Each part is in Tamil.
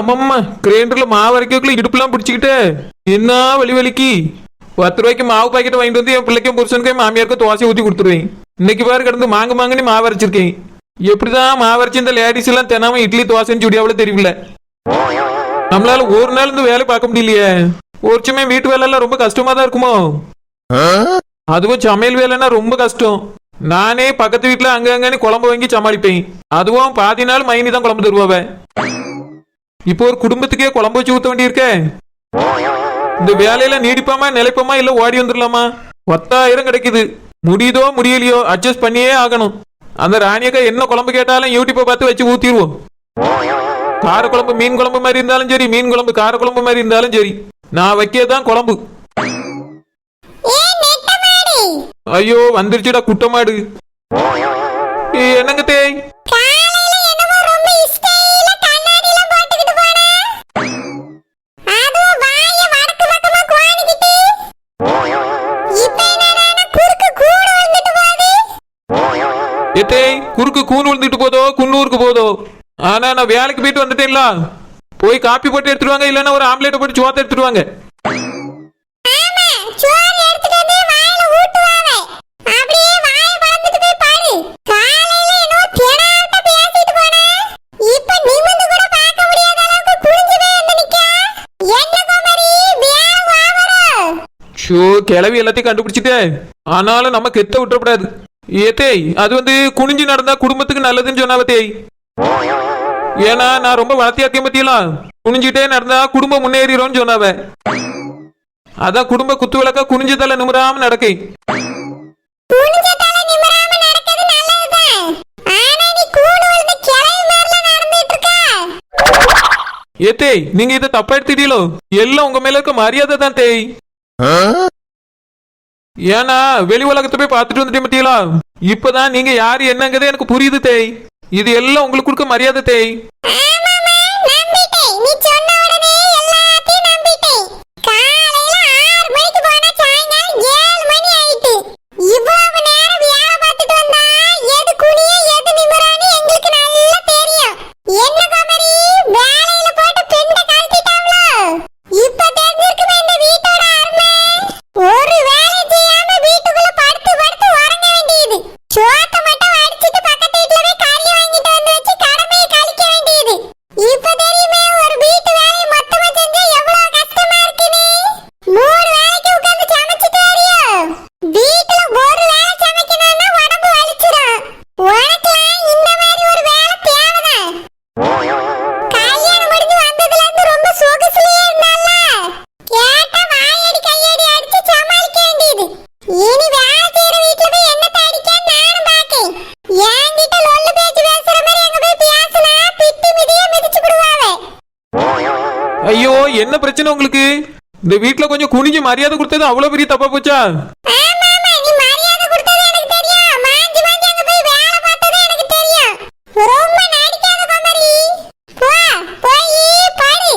அம்மம்மா கிரைண்டர்ல மாவு அரைக்கக்குள்ள இடுப்புலாம் பிடிச்சிக்கிட்டு. என்ன வலி வலிக்கு? பத்து ரூபாய்க்கு மாவு பாக்கெட் வாங்கிட்டு வந்து என் பிள்ளைக்கும் புருஷனுக்கும் மாமியாருக்கும் தோசை ஊற்றி கொடுத்துருவேன். இன்னைக்கு பாரு கிடந்து மாங்க மாங்கன்னு மாவு அரைச்சிருக்கேன். எப்படிதான் மாவு அரைச்சி இந்த லேடிஸ் எல்லாம் தினாம இட்லி தோசைன்னு சுடியாவில தெரியல நம்மளால ஒரு நாள் இந்த வேலை பார்க்க முடியலையே. ஒரு சமயம் வீட்டு வேலை எல்லாம் ரொம்ப கஷ்டமா தான் இருக்குமோ? அதுவும் சமையல் வேலைன்னா ரொம்ப கஷ்டம். நானே பக்கத்து வீட்டுல அங்கங்கன்னு குழம்பு வாங்கி சமாளிப்பேன். அதுவும் பாதி நாள் மைனி தான் குழம்பு தருவாவ. இப்போ ஒரு குடும்பத்துக்கே குழம்பு வச்சு ஊத்த வேண்டியிருக்கே. இந்த வேலையில நீடிப்பாமா நிலைப்போமா இல்ல ஓடி வந்துடலாமா பத்தாயிரம் கிடைக்குது. முடியுதோ முடியலையோ அட்ஜஸ்ட் பண்ணியே ஆகணும். அந்த ராணியக்கா என்ன குழம்பு கேட்டாலும் யூடியூப்பை பார்த்து வச்சு ஊத்திடுவோம் கார குழம்பு மீன் குழம்பு மாதிரி இருந்தாலும் சரி மீன் குழம்பு கார குழம்பு மாதிரி இருந்தாலும் சரி. நான் வைக்கதான் குழம்பு. ஐயோ வந்துருச்சுடா குட்டமாடு. என்னங்க தேய்? வேலைக்கு போயிட்டு வந்துட்டேன்ல. போய் காப்பி போட்டு எடுத்துட்டு வாங்க இல்லைன்னா ஒரு ஆம்லேட்டை போட்டு சோத்த எடுத்துட்டு வாங்க ஆமா சோறு எடுத்துட்டு வந்து வாயில ஊட்டுவாவே அப்படியே வாய பழந்துட்டு போய் பாரு. காலையில என்னமோ தெனாட்ட பேசிட்டு போன இப்ப நிமிந்து கூட பார்க்க முடியாத அளவுக்கு குனிஞ்சு போய் வந்து நிக்க. என்ன குமரி வியாழ வாவரோ ஷோ கிளவி எல்லாத்தையும் கண்டுபிடிச்சிட்டே. ஆனாலும் நம்ம கெத்த விட்டுறக்கூடாது. ஏ தேய் அது வந்து குனிஞ்சு நடந்தா குடும்பத்துக்கு நல்லதுன்னு சொன்னாவ தேய் ஏன்னா நான் ரொம்ப வளர்த்தியா இருக்கேன் பத்தியலாம் குனிஞ்சிட்டே நடந்தா குடும்பம் முன்னேறிடும்னு சொன்னாவ. அதான் குடும்ப குத்து விளக்கா குனிஞ்சு தலை நிமிராம நடக்கை ஏ தேய் நீங்க இதை தப்பா எடுத்துட்டீங்களோ? எல்லாம் உங்க மேல இருக்க மரியாதை தான் தேய் ஏன்னா வெளி உலகத்தை போய் பார்த்துட்டு வந்துட்டே பத்தியலா இப்பதான் நீங்க யாரு என்னங்கிறதே எனக்கு புரியுது தேய் இது எல்லாம் உங்களுக்கு கொடுக்க மரியாதை தேய். என்ன பிரச்சனை உங்களுக்கு? இந்த வீட்ல கொஞ்சம் குனிஞ்சு மரியாதை கொடுத்தது அவ்வளவு பெரிய தப்பா போச்சா? ஆமா ஆமா. நீ மரியாதை கொடுத்தது எனக்கு தெரியும். மாஞ்சி மாஞ்சி அங்க போய் வேலை பார்த்தது எனக்கு தெரியும். ரொம்ப நடிக்காத குமரி. போ போய் பாரு.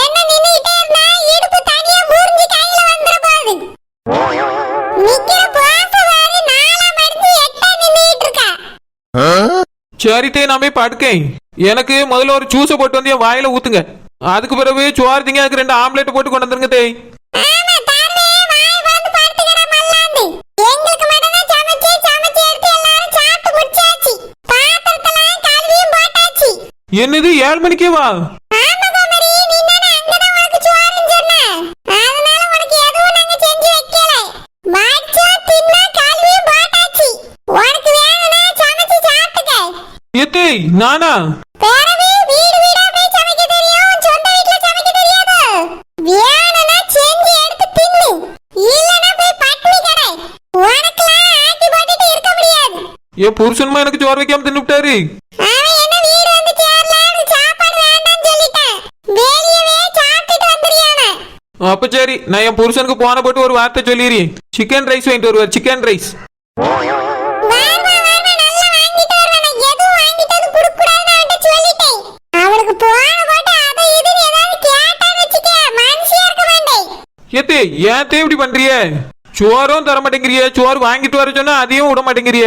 என்ன நின்னுட்டே இருந்தா இடுப்பு தனியா முறிஞ்சு கையில வந்துற போகுது நிக்கிற போச பாரு. நாலா மடிஞ்சு எட்டா நின்னுட்டு இருக்கா. சரித்தே நான் போய் படுக்கேன். எனக்கு முதல்ல ஒரு ஜூஸை போட்டு வந்து என் வாயில ஊத்துங்க. அதுக்கு பிறகு சோறு திங்க அதுக்கு ரெண்டு ஆம்லேட் போட்டு கொண்டு வந்துருங்க தேய் ஆமா தாருவே வாய் வந்து படுத்துக்கிற மல்லாந்து எங்களுக்கு மட்டும் தான் சமைச்சு சமைச்சு எடுத்து எல்லாரும் சாப்பிட்டு முடிச்சாச்சு பாத்திரத்தெல்லாம் கழுவியும் போட்டாச்சு என்னது ஏழு மணிக்கே வா ஆமா குமரி நீ தானே அங்கதான் உனக்கு சோறுன்னு சொன்ன அதனால உனக்கு எதுவும் நாங்க செஞ்சு வைக்கல வச்சா தின்னா கழுவியும் போட்டாச்சு உனக்கு வேணும்னா சமைச்சு சாப்பிட்டுக்க ஏத்தேய் நானா பிறகு வீடு வீடா போய் சமைக்க தெரியும் சொந்த வீட்ல சமைக்க தெரியாது வேணும்னா செஞ்சு எடுத்து தின்னு இல்லனா போய் பட்டினி கடை உனக்கெல்லாம் ஆக்கி போட்டுட்டு இருக்க முடியாது என் புருஷனுமா எனக்கு சோறு வைக்காம தின்னு விட்டாரு அவன் என்ன வீடு வந்து சேரலாம் சாப்பாடு வேண்டாம்னு சொல்லிட்டான். வெளியவே சாப்பிட்டுட்டு வந்துறியானா அப்ப சரி நான் என் புருஷனுக்கு போன போட்டு ஒரு வார்த்தை சொல்லிடுறேன். சிக்கன் ரைஸ் வாங்கிட்டு வருவார் சிக்கன் ரைஸ் ஏத்தே ஏன் இப்படி பண்றிய சோறும் தர மாட்டேங்கிறிய சோறு வாங்கிட்டு வர சொன்னா அதையும் விட மாட்டேங்கிறிய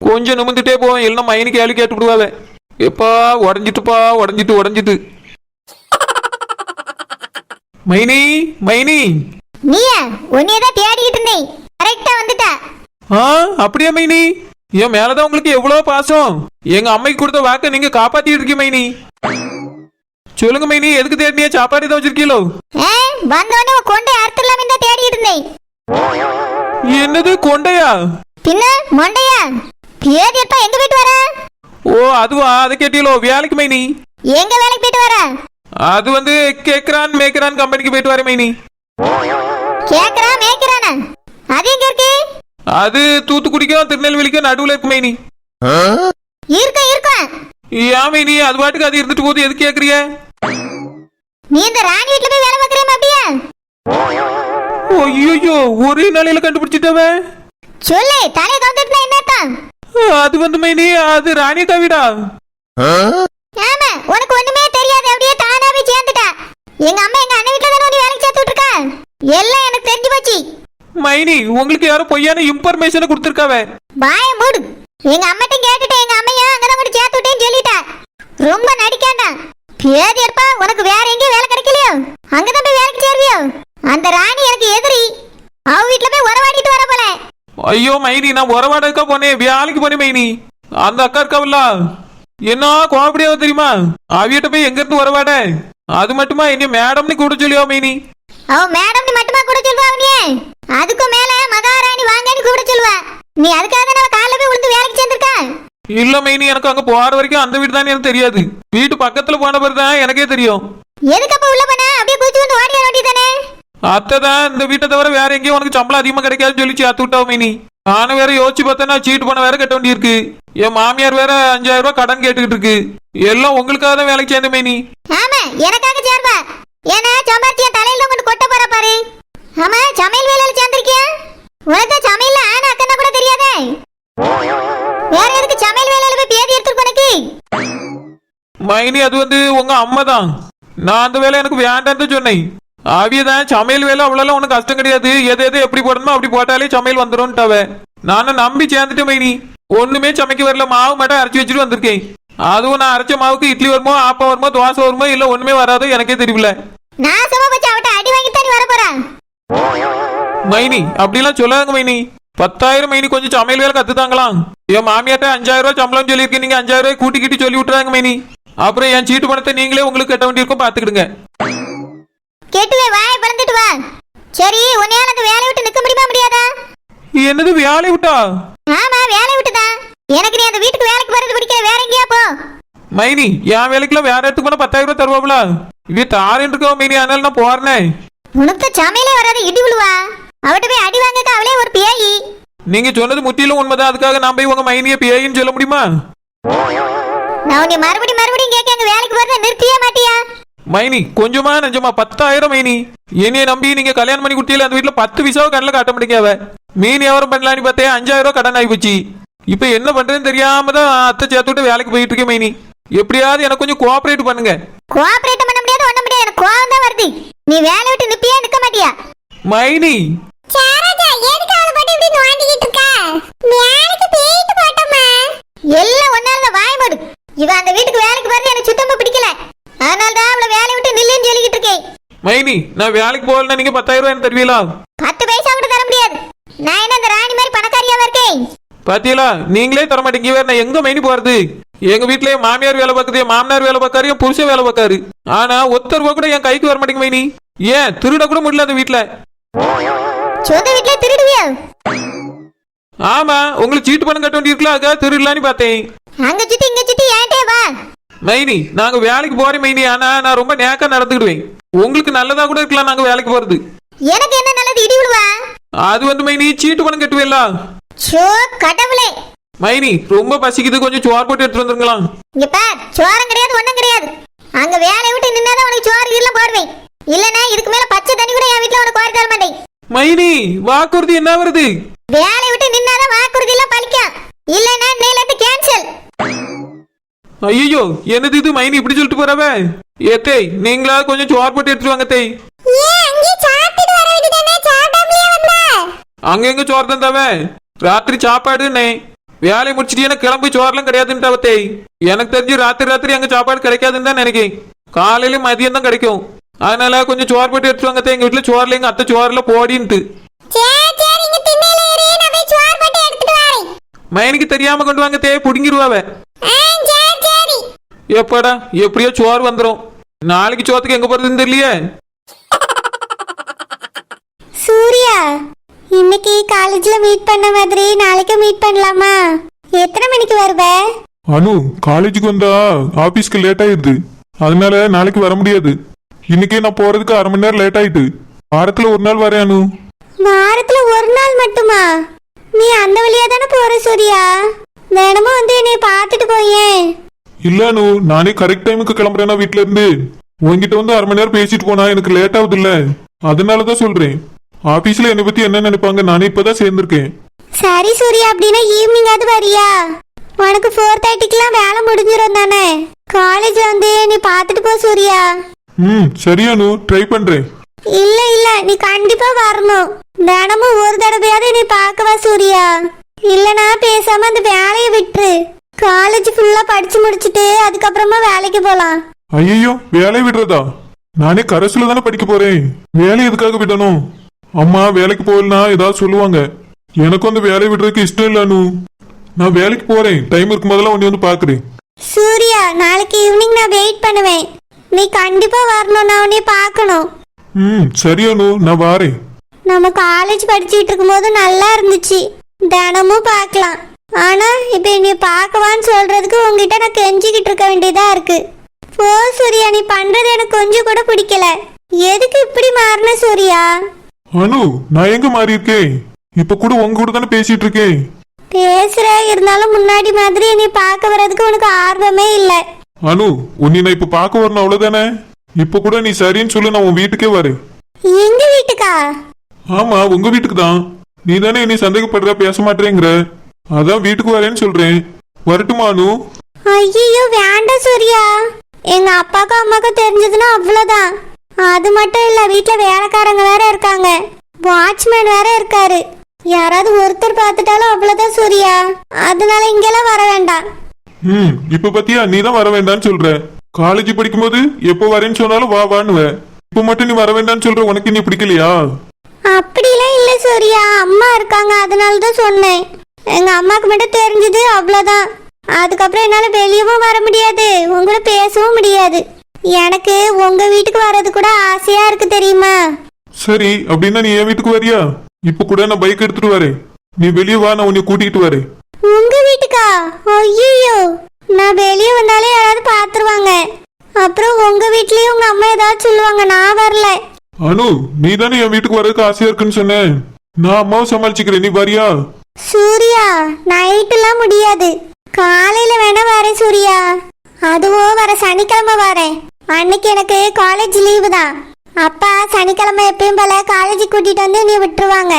கொஞ்சம் நிமிந்துட்டே போவோம் இல்லைன்னா மைனி கேள்வி கேட்டு விடுவாவே. எப்பா உடஞ்சிட்டுப்பா உடஞ்சிட்டு உடஞ்சிட்டு. மைனி மைனி. நீயா உன்னையே தான் தேடிக்கிட்டு இருந்தேன். கரெக்டா வந்துட்ட. ஆ அப்படியா மைனி? என் மேலதான் உங்களுக்கு எவ்வளவு பாசம். எங்க அம்மைக்கு கொடுத்த வாக்க நீங்க காப்பாத்திட்டு இருக்கீங்க மைனி. சொல்லுங்க மைனி எதுக்கு தேடினியா? சாப்பாடு ஏதாவது வச்சிருக்கீங்களோ? ஆ, வந்தோடனே உன் கொண்டை அறுத்துடலாமே தான் தேடிக்கிட்டு இருந்தேன். என்னது கொண்டையா? பின்ன மொண்டையா? பேதி எப்ப எங்க போயிட்டு வர? ஓ அதுவா அதை கேட்டீங்களோ வேலைக்கு மைனி? எங்க வேலைக்கு போயிட்டு வர? அது வந்து கேக்குறான் மேய்க்கிறான் கம்பெனிக்கு போயிட்டு வரேன் மைனி. கேக்குறா மேய்க்கிறானா? அது எங்க இருக்கு? அது தூத்துக்குடிக்கும் திருநெல்வேலிக்கும் நடுவுல இருக்கு மைனி. இருக்க இருக்க? ஏன் மைனி அது பாட்டுக்கு அது இருந்துட்டு போகுது எதுக்கு கேக்குறிய? நீ இந்த ராணி வீட்டுல போய் வேலை பார்க்கறியா அப்படியா? ஐயோ ஒரே நாளையில கண்டுபிடிச்சிட்டவ சொல்லு தலையை கவுந்துட்டுனா என்ன அர்த்தம் அது வந்து மைனி அது ராணியக்கா வீடா ஆமா உனக்கு ஒண்ணுமே தெரியாது அப்படியே தானாவே சேர்ந்துட்டா. எங்க அம்மா எங்க அண்ணன் வீட்டுல தானே உன்னை வேலைக்கு சேர்த்து விட்டுருக்கா எல்லாம் எனக்கு தெரிஞ்சு போச்சு. மைனி உங்களுக்கு யாரோ பொய்யான இன்ஃபர்மேஷனை கொடுத்துருக்காவ? வாய மூடு. எங்க அம்மாட்ட கேட்டுட்டு எங்க அம்மையா அங்கதான் கொண்டு சேர்த்து விட்டேன்னு சொல்லிட்டா. ரொம்ப நடிக்காண்டா பேதி இருப்பா உனக்கு வேற எங்கேயும் வேலை கிடைக்கலையோ? அங்கதான் போய் வேலைக்கு சேருவியோ? அந்த ராணி எனக்கு எதிரி. அவ வீட்டுல போய் போல ஐயோ மைனி நான் உறவாடக்கா போனேன். வேலைக்கு போனேன் மைனி. அந்த அக்கா இருக்காவில்ல என்ன கோபடியாவ தெரியுமா? அவியிட்ட போய் எங்க இருந்து உறவாட? அது மட்டுமா? என்ன மேடம்னு கூட சொல்லியா மைனி? அவ மேடம்னு மட்டுமா கூட சொல்லுவா அவனியே? அதுக்கும் மேல மகாராணி வாங்கன்னு கூப்பிட சொல்லுவா. நீ அதுக்காக தானே அவ காலைல போய் விழுந்து வேலைக்கு சேர்ந்திருக்கா? இல்ல மைனி எனக்கு அங்க போற வரைக்கும் அந்த வீடு தானே எனக்கு தெரியாது. வீட்டு பக்கத்துல போன பிறகு தான் எனக்கே தெரியும். எதுக்கு அப்ப உள்ள போன? அப்படியே குதிச்சு வந்து ஓடி வர வேண்டியதானே அத்தை தான் இந்த வீட்டை தவிர வேற எங்கேயும் உனக்கு சம்பளம் அதிகமா கிடைக்காதுன்னு சொல்லி சேர்த்து விட்டாவ மைனி. நானும் வேற யோசிச்சு பார்த்தேன்னா சீட்டு பணம் வேற கட்ட வேண்டியிருக்கு. என் மாமியார் வேற அஞ்சாயிரம் ரூபாய் கடன் கேட்டுக்கிட்டு இருக்கு. எல்லாம் உங்களுக்காக தான் வேலைக்கு சேர்ந்த மைனி. ஆமா எனக்காக சேர்ப்பா ஏன்னா என் தலையில கொண்டு கொட்ட போற பாரு. ஆமா சமையல் வேலையில சேர்ந்திருக்கியா? உனக்கு சமையல்ல ஆனா அக்கன்னா கூட தெரியாதே. வேற எதுக்கு சமையல் வேலையில போய் பேதி எடுத்துருக்கு உனக்கு? மைனி அது வந்து உங்க அம்மா தான். நான் அந்த வேலை எனக்கு வேண்டான்னு சொன்னேன். அவிய தான் சமையல் வேலை அவ்வளோலாம் உனக்கு கஷ்டம் கிடையாது. எது எது எப்படி போடணுமோ அப்படி போட்டாலே சமையல் வந்துடும்ட்டாவ நானும் நம்பி சேர்ந்துட்டேன் மைனி. ஒண்ணுமே சமைக்க வரல. மாவு மட்டும் அரைச்சி வச்சுட்டு வந்திருக்கேன். அதுவும் நான் அரைச்ச மாவுக்கு இட்லி வருமோ ஆப்பம் வருமோ தோசை வருமோ இல்ல ஒண்ணுமே வராதோ எனக்கே தெரியல நான் சும்மா வச்சு அவட்ட அடி வாங்கி தானே வர போறேன் மைனி அப்படிலாம் சொல்லாதுங்க மைனி. பத்தாயிரம் மைனி கொஞ்சம் சமையல் வேலை கத்துதாங்களாம். என் மாமியாட்ட அஞ்சாயிரம் ரூபாய் சம்பளம் சொல்லியிருக்கேன். நீங்க அஞ்சாயிரம் ரூபாய் கூட்டி கிட்டி சொல்லி விட்டுறாங்க மைனி. அப்புறம் என் சீட்டு பணத்தை நீங்களே உங்களுக்கு கட்ட வேண்டியிருக்கும். பாத்துக்கிடுங்க கெட்டுவே வாயை பிளந்துட்டு வா. சரி உன்னையால அந்த வேலையை விட்டு நிக்க முடியுமா முடியாதா? என்னது வேலை விட்டா? ஆமா வேலையை விட்டுதான். எனக்கு நீ அந்த வீட்டுக்கு வேலைக்கு போறது பிடிக்கல வேற எங்கேயா போ. மைனி என் வேலைக்குலாம் வேற இடத்துக்கு போனா பத்தாயிரம் ரூபாய் தருவாங்களா இவ தாரேன் இருக்கா மைனி? அதனால நான் போறேனே. உனக்கு சமையலே வராது இடி விழுவா அவட்ட போய் அடி வாங்கக்க அவளே ஒரு பேயி. நீங்க சொன்னது முற்றிலும் உண்மைதான். அதுக்காக நான் போய் உங்க மைனியை பேயின்னு சொல்ல முடியுமா? நான் உன்னை மறுபடியும் மறுபடியும் கேட்க வேலைக்கு போறத நிறுத்தியே மாட்டியா? மைனி கொஞ்சமா நெஞ்சமா பத்தாயிரம் மைனி. என்னைய நம்பி நீங்க கல்யாணம் பண்ணி கொடுத்தீல அந்த வீட்டுல பத்து விசாவை கண்ணில் காட்ட முடியாவ மீன் வியாபாரம் பண்ணலான்னு பார்த்தேன் அஞ்சாயிரம் ரூபாய் கடன் ஆகி போச்சு இப்ப என்ன பண்றதுன்னு தெரியாம தான் அத்தை சேர்த்து விட்டு வேலைக்கு போயிட்டு இருக்கேன் மைனி. எப்படியாவது எனக்கு கொஞ்சம் கோஆபரேட் பண்ணுங்க. கோஆபரேட் பண்ண முடியாது ஒண்ணு முடியாது. எனக்கு கோவம் தான் வருது. நீ வேலை விட்டு நிப்பியா நிக்க மாட்டியா? மைனி. சாராஜா எதுக்கு அவளை போட்டு இப்படி நோண்டிக்கிட்டு இருக்க? வேலைக்கு போயிட்டு போட்டோமா? எல்லாம் ஒன்னால வாய் மூடு. இவ அந்த வீட்டுக்கு வேலைக்கு வரது எனக்கு சுத்தமா பிடிக்கல. அதனால தான் அவளை வேலையை விட்டு நில்லுன்னு சொல்லிக்கிட்டு இருக்கேன். மைனி நான் வேலைக்கு போகலன்னா நீங்க பத்தாயிரம் ரூபாய் தருவீங்களா? பத்து பைசா கூட தர முடியாது. நான் என்ன இந்த ராணி மாதிரி பணக்காரியாவா இருக்கேன்? பாத்தீங்களா நீங்களே தர மாட்டீங்க. வேற நான் எங்க மைனி போறது? எங்க வீட்ல என் மாமியார் வேலை பார்க்குது மாமனார் வேலை பார்க்காரு என் புருஷன் வேலை பார்க்காரு. ஆனா ஒத்த ரூபா கூட என் கைக்கு வர மாட்டேங்க மைனி. ஏன்? திருட கூட முடியல அந்த வீட்ல. சொந்த வீட்டுல திருடுவியா? ஆமா உங்களுக்கு சீட்டு பணம் கட்ட வேண்டியிருக்கலாம் அதுக்காக திருடலான்னு பார்த்தேன். அங்க சுத்தி இங்க சுத்தி ஏன்டே வா. மைனி நாங்க வேலைக்கு போறேன் மைனி. ஆனா நான் ரொம்ப நேக்கா நடந்துக்கிடுவேன். உங்களுக்கு நல்லதா கூட இருக்கலாம் நாங்க வேலைக்கு போறது. எனக்கு என்ன நல்லது? இடி விழுவா? அது வந்து மைனி சீட்டு பணம் கட்டுவேல சோ கடவுளே. மைனி ரொம்ப பசிக்குது. கொஞ்சம் சோறு போட்டு எடுத்து வந்துருங்களா இங்க பார் சோரம் கிடையாது ஒண்ணும் கிடையாது. அங்க வேலையை விட்டு நின்னாதான் உனக்கு சோறு கீரலாம் போடுவேன். இல்லனா இதுக்கு மேல பச்சை தண்ணி கூட என் வீட்டுல உனக்கு வாரி தர மாட்டேன். மைனி வாக்குறுதி என்ன வருது? வேலையை விட்டு நின்னாதான் வாக்குறுதி எல்லாம் பலிக்கும் இல்லனா இருந்து கேன்சல் ஐயோ என்னது இது? மைனி இப்படி சொல்லிட்டு போறவ? ஏத்தே நீங்களா கொஞ்சம் சோறு போட்டு எடுத்துட்டு வாங்க தேய் அங்க எங்க சோறு தந்தாவ? ராத்திரி சாப்பாடுன்னே. வேலையை முடிச்சிட்டு கிளம்பி சோறுலாம் கிடையாதுன்ட்டாவ தேய் எனக்கு தெரிஞ்சு ராத்திரி ராத்திரி அங்க சாப்பாடு கிடைக்காதுன்னு தான் நினைக்கிறேன் காலையில மதியம் தான் கிடைக்கும். அதனால கொஞ்சம் சோறு போட்டு எடுத்துட்டு வாங்க தேய் எங்க வீட்டுல சோறுல எங்க அத்தை சோறுல போடின்ட்டு. மைனிக்கு தெரியாம கொண்டு வாங்க தேய் சரி எப்படா? எப்படியோ சோறு வந்துடும் நாளைக்கு சோத்துக்கு எங்க போறதுன்னு தெரியலையே? சூர்யா இன்னைக்கு காலேஜ்ல மீட் பண்ண மாதிரி நாளைக்கு மீட் பண்ணலாமா? எத்தனை மணிக்கு வருவ? அனு காலேஜுக்கு வந்தா ஆபீஸ்க்கு லேட் ஆயிடுது. அதனால நாளைக்கு வர முடியாது. இன்னைக்கே நான் போறதுக்கு அரை மணி நேரம் லேட் ஆயிட்டு. வாரத்துல ஒரு நாள் வரேன் அனு. வாரத்துல ஒரு நாள் மட்டுமா? நீ அந்த வழியா தானே போற சூர்யா? தினமும் வந்து என்னை பார்த்துட்டு போயேன். இல்ல அனு நானே கரெக்ட் டைமுக்கு கிளம்புறேன்னா வீட்ல இருந்து உன்கிட்ட வந்து அரை மணி நேரம் பேசிட்டு போனா எனக்கு லேட் ஆகுது இல்ல அதனாலதான் சொல்றேன். ஆபீஸ்ல என்னை பத்தி என்ன நினைப்பாங்க? நானே இப்பதான் சேர்ந்திருக்கேன். சரி சூர்யா அப்படின்னா ஈவினிங்காவது வரியா? உனக்கு ஃபோர் தேர்ட்டிக்கெல்லாம் வேலை முடிஞ்சிரும் தானே? காலேஜ் வந்து நீ பார்த்துட்டு போ சூர்யா. ம் சரி அனு ட்ரை பண்றேன். இல்ல இல்ல நீ கண்டிப்பா வரணும். தினமும் ஒரு தடவையாவது நீ பார்க்கவா சூர்யா? இல்லனா பேசாம அந்த வேலையை விட்டுரு. காலேஜ் ஃபுல்லா படிச்சு முடிச்சிட்டு அதுக்கப்புறமா வேலைக்கு போலாம். ஐயோ வேலையை விடுறதா? நானே கரசுல தானே படிக்க போறேன். வேலை எதுக்காக விடணும்? அம்மா வேலைக்கு போகலனா ஏதாவது சொல்லுவாங்க. எனக்கும் அந்த வேலையை விடுறதுக்கு இஷ்டம் இல்ல அனு. நான் வேலைக்கு போறேன். டைம் இருக்கும் போதெல்லாம் உன்னை வந்து பாக்குறேன். சூர்யா நாளைக்கு ஈவினிங் நான் வெயிட் பண்ணுவேன். நீ கண்டிப்பா வரணும் நான் உன்னை பார்க்கணும். ம் சரி அனு. நான் வாரேன். நம்ம காலேஜ் படிச்சுட்டு இருக்கும்போது நல்லா இருந்துச்சு. தினமும் பார்க்கலாம். ஆனா இப்ப என்னை பார்க்கவான்னு சொல்றதுக்கு உங்ககிட்ட நான் கெஞ்சிக்கிட்டு இருக்க வேண்டியதா இருக்கு. போ சூர்யா நீ பண்றது எனக்கு கொஞ்சம் கூட பிடிக்கல. எதுக்கு இப்படி மாறின சூர்யா? அனு நான் எங்க மாறி இருக்கேன் இப்ப கூட உங்க கூட தானே பேசிட்டு இருக்கேன். பேசுற இருந்தாலும் முன்னாடி மாதிரி என்னை பார்க்க வர்றதுக்கு உனக்கு ஆர்வமே இல்லை. அனு உன்னை நான் இப்ப பார்க்க வரணும் அவ்வளவுதானே? இப்ப கூட நீ சரின்னு சொல்லு நான் உன் வீட்டுக்கே வரேன். எங்க வீட்டுக்கா? ஆமா உங்க வீட்டுக்கு தான். நீ தானே என்னை சந்தேகப்படுற பேச மாட்டேங்கிற அதான் வீட்டுக்கு வரேன்னு சொல்றேன். வரட்டுமா அனு? ஐயோ வேண்டாம் சூர்யா. எங்க அப்பாக்கும் அம்மாக்கும் தெரிஞ்சதுன்னா அவ்வளவுதான். அது மட்டும் இல்ல வீட்ல வேலைக்காரங்க வேற இருக்காங்க. வாட்ச்மேன் வேற இருக்காரு. யாராவது ஒருத்தர் பார்த்துட்டாலும் அவ்வளவுதான் சூர்யா. அதனால இங்கெல்லாம் வர வேண்டாம். ம் இப்ப பத்தியா நீ தான் வர வேண்டாம்னு சொல்ற. காலேஜ் படிக்கும்போது எப்போ வரேன்னு சொன்னாலும் வா வான்னுவ. இப்ப மட்டும் நீ வர வேண்டாம்னு சொல்ற உனக்கு நீ பிடிக்கலையா? அப்படிலாம் இல்ல சூர்யா. அம்மா இருக்காங்க அதனால தான் சொன்னேன். எங்க அம்மாக்கு மட்டும் தெரிஞ்சது அவ்வளவுதான். அதுக்கப்புறம் என்னால வெளியவும் வர முடியாது. உங்கள பேசவும் முடியாது. எனக்கு உங்க வீட்டுக்கு வர்றது கூட ஆசையா இருக்கு தெரியுமா? சரி அப்படின்னா நீ என் வீட்டுக்கு வரியா? இப்ப கூட நான் பைக் எடுத்துட்டு வரேன். நீ வெளியே வா நான் உன்னை கூட்டிகிட்டு வரேன். உங்க வீட்டுக்கா? ஐயோ நான் வெளியே வந்தாலே யாராவது பாத்துருவாங்க. அப்புறம் உங்க வீட்லயும் உங்க அம்மா ஏதாவது சொல்லுவாங்க நான் வரல. அனு நீ தானே என் வீட்டுக்கு வர்றதுக்கு ஆசையா இருக்குன்னு சொன்ன. நான் அம்மாவை சமாளிச்சுக்கிறேன். நீ வரியா? சூர்யா நைட்டுலாம் முடியாது. காலையில வேணா வரேன் சூர்யா. அதுவும் வர சனிக்கிழமை வரேன். அன்னைக்கு எனக்கு காலேஜ் லீவு தான். அப்பா சனிக்கிழமை எப்பயும் போல காலேஜ் கூட்டிட்டு வந்து நீ விட்டுருவாங்க.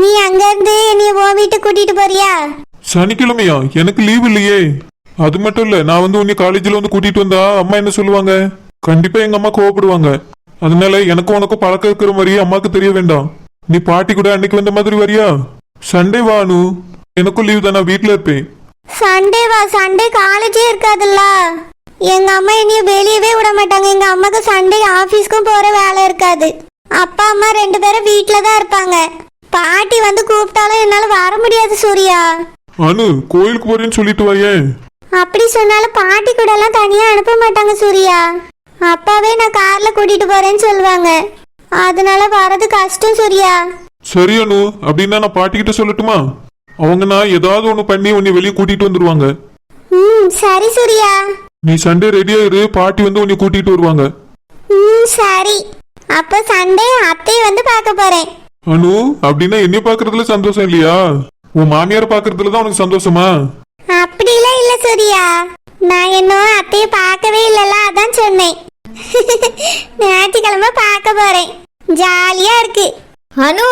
நீ அங்க இருந்து நீ உன் வீட்டுக்கு கூட்டிட்டு போறியா? சனிக்கிழமையா? எனக்கு லீவ் இல்லையே. அது மட்டும் இல்ல நான் வந்து உன்னை காலேஜ்ல வந்து கூட்டிட்டு வந்தா அம்மா என்ன சொல்லுவாங்க? கண்டிப்பா எங்க அம்மா கோவப்படுவாங்க. அதனால எனக்கும் உனக்கும் பழக்கம் இருக்கிற மாதிரி அம்மாக்கு தெரிய வேண்டாம். நீ பாட்டி கூட அன்னைக்கு வந்த மாதிரி வரியா? சண்டே வா அனு. எனக்கும் லீவ் தான் நான் வீட்ல இருப்பேன். சண்டே வா சண்டே காலேஜே இருக்காதுல்ல. எங்க அம்மா என்னைய வெளியவே விட மாட்டாங்க. எங்க அம்மாக்கு சண்டே ஆபீஸ்க்கும் போற வேலை இருக்காது. அப்பா அம்மா ரெண்டு பேரும் வீட்ல தான் இருப்பாங்க. பாட்டி வந்து கூப்பிட்டாலும் என்னால வர முடியாது சூர்யா. அனு கோயிலுக்கு போறேன்னு சொல்லிட்டு வாயேன் அப்படி சொன்னாலும் பாட்டி கூட எல்லாம் தனியா அனுப்ப மாட்டாங்க சூர்யா. அப்பாவே நான் கார்ல கூட்டிட்டு போறேன்னு சொல்லுவாங்க. அதனால வரது கஷ்டம் சூர்யா. சரி அனு அப்படின்னா நான் பாட்டிக்கிட்ட சொல்லட்டுமா? அவங்க நான் ஏதாவது ஒண்ணு பண்ணி உன்னை வெளியே கூட்டிட்டு வந்துருவாங்க. ம் சரி சூர்யா. நீ சண்டே ரெடியா இரு பாட்டி வந்து உன்னை கூட்டிட்டு வருவாங்க. ம் சரி. அப்போ சண்டே அத்தையை வந்து பார்க்க போறேன். அனு அப்படின்னா என்னைய பாக்குறதுல சந்தோஷம் இல்லையா? உன் மாமியார் பாக்குறதுல தான் உனக்கு சந்தோஷமா? அப்படிலாம் இல்ல சூர்யா. நான் இன்னும் அத்தைய பார்க்கவே இல்லல அதான் சொன்னேன். ஞாயிற்றுக்கிழமை பார்க்க போறேன். ஜாலியா இருக்கு. అను